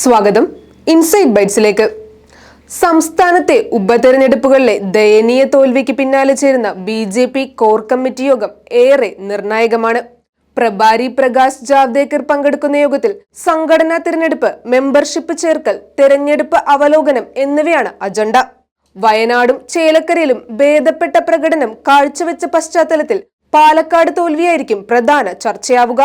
സ്വാഗതം. ഇൻസൈറ്റ് ബൈറ്റ്സിലേക്ക് സംസ്ഥാനത്തെ ഉപതെരഞ്ഞെടുപ്പുകളിലെ ദയനീയ തോൽവിക്ക് പിന്നാലെ ചേരുന്ന B J P core committee യോഗം ഏറെ നിർണായകമാണ്. പ്രഭാരി പ്രകാശ് ജാവ്ദേക്കർ പങ്കെടുക്കുന്ന യോഗത്തിൽ സംഘടനാ തിരഞ്ഞെടുപ്പ് മെമ്പർഷിപ്പ് ചേർക്കൽ തെരഞ്ഞെടുപ്പ് അവലോകനം എന്നിവയാണ് അജണ്ട. വയനാടും ചേലക്കരയിലും ഭേദപ്പെട്ട പ്രകടനം കാഴ്ചവെച്ച പശ്ചാത്തലത്തിൽ പാലക്കാട് തോൽവിയായിരിക്കും പ്രധാന ചർച്ചയാവുക.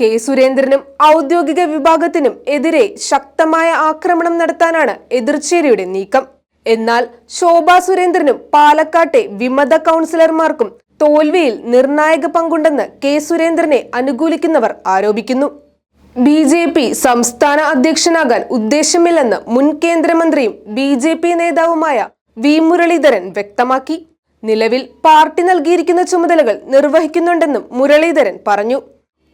കെ സുരേന്ദ്രനും ഔദ്യോഗിക വിഭാഗത്തിനും എതിരെ ശക്തമായ ആക്രമണം നടത്താനാണ് എതിർച്ചേരിയുടെ നീക്കം. എന്നാൽ ശോഭാ സുരേന്ദ്രനും പാലക്കാട്ടെ വിമത കൗൺസിലർമാർക്കും തോൽവിയിൽ നിർണായക പങ്കുണ്ടെന്ന് കെ സുരേന്ദ്രനെ അനുകൂലിക്കുന്നവർ ആരോപിക്കുന്നു. ബി ജെ പി സംസ്ഥാന അധ്യക്ഷനാകാൻ ഉദ്ദേശമില്ലെന്ന് മുൻ കേന്ദ്രമന്ത്രിയും ബി ജെ പി നേതാവുമായ വി മുരളീധരൻ വ്യക്തമാക്കി. നിലവിൽ പാർട്ടി നൽകിയിരിക്കുന്ന ചുമതലകൾ നിർവഹിക്കുന്നുണ്ടെന്നും മുരളീധരൻ പറഞ്ഞു.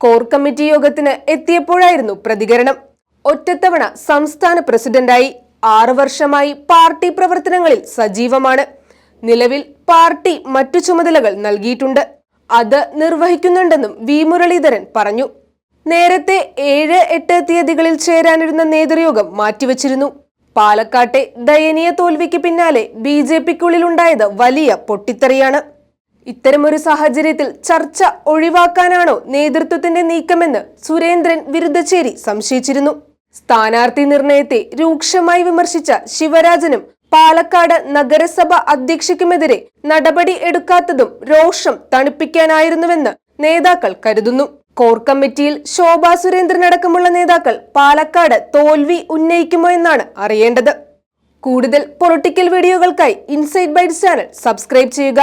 കോർ കമ്മിറ്റി യോഗത്തിന് എത്തിയപ്പോഴായിരുന്നു പ്രതികരണം. ഒറ്റത്തവണ സംസ്ഥാന പ്രസിഡന്റായി ആറ് വർഷമായി പാർട്ടി പ്രവർത്തനങ്ങളിൽ സജീവമാണ്. നിലവിൽ പാർട്ടി മറ്റു ചുമതലകൾ നൽകിയിട്ടുണ്ട്. അത് നിർവഹിക്കുന്നുണ്ടെന്നും വി. മുരളീധരൻ പറഞ്ഞു. നേരത്തെ ഏഴ് എട്ട് തീയതികളിൽ ചേരാനിരുന്ന നേതൃയോഗം മാറ്റിവച്ചിരുന്നു. പാലക്കാട്ടെ ദയനീയ തോൽവിക്ക് പിന്നാലെ ബി ജെ പിക്കുള്ളിലുണ്ടായത് വലിയ പൊട്ടിത്തെറിയാണ്. ഇത്തരമൊരു സാഹചര്യത്തിൽ ചർച്ച ഒഴിവാക്കാനാണോ നേതൃത്വത്തിന്റെ നീക്കമെന്ന് സുരേന്ദ്രൻ വിരുദ്ധച്ചേരി സംശയിച്ചിരുന്നു. സ്ഥാനാർത്ഥി നിർണയത്തെ രൂക്ഷമായി വിമർശിച്ച ശിവരാജനും പാലക്കാട് നഗരസഭ അധ്യക്ഷയ്ക്കുമെതിരെ നടപടി എടുക്കാത്തതും രോഷം തണുപ്പിക്കാനായിരുന്നുവെന്ന് നേതാക്കൾ കരുതുന്നു. കോർ കമ്മിറ്റിയിൽ ശോഭാ സുരേന്ദ്രൻ അടക്കമുള്ള നേതാക്കൾ പാലക്കാട് തോൽവി ഉന്നയിക്കുമോ എന്നാണ് അറിയേണ്ടത്. കൂടുതൽ പൊളിറ്റിക്കൽ വീഡിയോകൾക്കായി ഇൻസൈഡ് ബൈറ്റ്സ് ചാനൽ സബ്സ്ക്രൈബ് ചെയ്യുക.